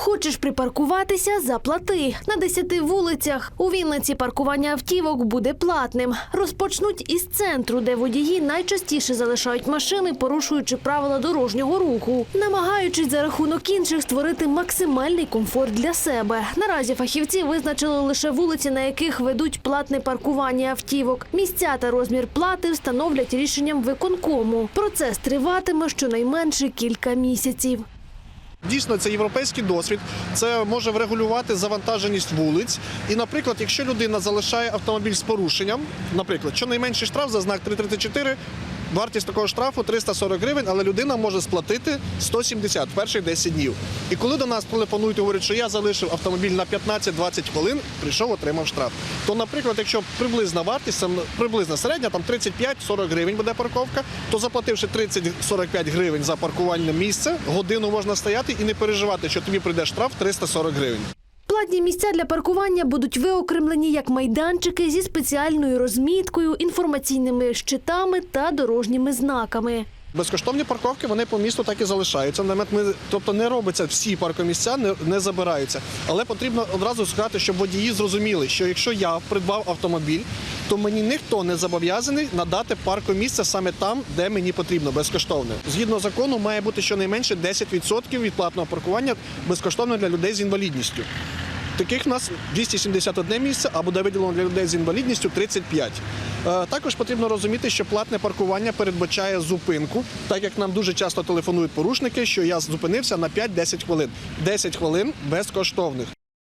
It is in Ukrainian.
Хочеш припаркуватися? Заплати на 10 вулицях. У Вінниці паркування автівок буде платним. Розпочнуть із центру, де водії найчастіше залишають машини, порушуючи правила дорожнього руху, намагаючись за рахунок інших створити максимальний комфорт для себе. Наразі фахівці визначили лише вулиці, на яких ведуть платне паркування автівок. Місця та розмір плати встановлять рішенням виконкому. Процес триватиме щонайменше кілька місяців. Дійсно, це європейський досвід. Це може врегулювати завантаженість вулиць. І, наприклад, якщо людина залишає автомобіль з порушенням, наприклад, щонайменший штраф за знак 334, вартість такого штрафу 340 гривень, але людина може сплатити 170 перших 10 днів. І коли до нас телефонують і говорять, що я залишив автомобіль на 15-20 хвилин, прийшов, отримав штраф. То, наприклад, якщо приблизна вартість, приблизна середня, там 35-40 гривень буде парковка, то заплативши 30-45 гривень за паркувальне місце, годину можна стояти і не переживати, що тобі прийде штраф 340 гривень. Платні місця для паркування будуть виокремлені як майданчики зі спеціальною розміткою, інформаційними щитами та дорожніми знаками. Безкоштовні парковки вони по місту так і залишаються. Намет ми, тобто не робиться всі паркомісця, не, не забираються. Але потрібно одразу сказати, щоб водії зрозуміли, що якщо я придбав автомобіль, то мені ніхто не зобов'язаний надати паркомісце саме там, де мені потрібно, безкоштовне. Згідно закону, має бути щонайменше 10% від платного паркування безкоштовно для людей з інвалідністю. Таких у нас 271 місце, а буде виділено для людей з інвалідністю 35. Е, Також потрібно розуміти, що платне паркування передбачає зупинку, так як нам дуже часто телефонують порушники, що я зупинився на 5-10 хвилин. 10 хвилин безкоштовних.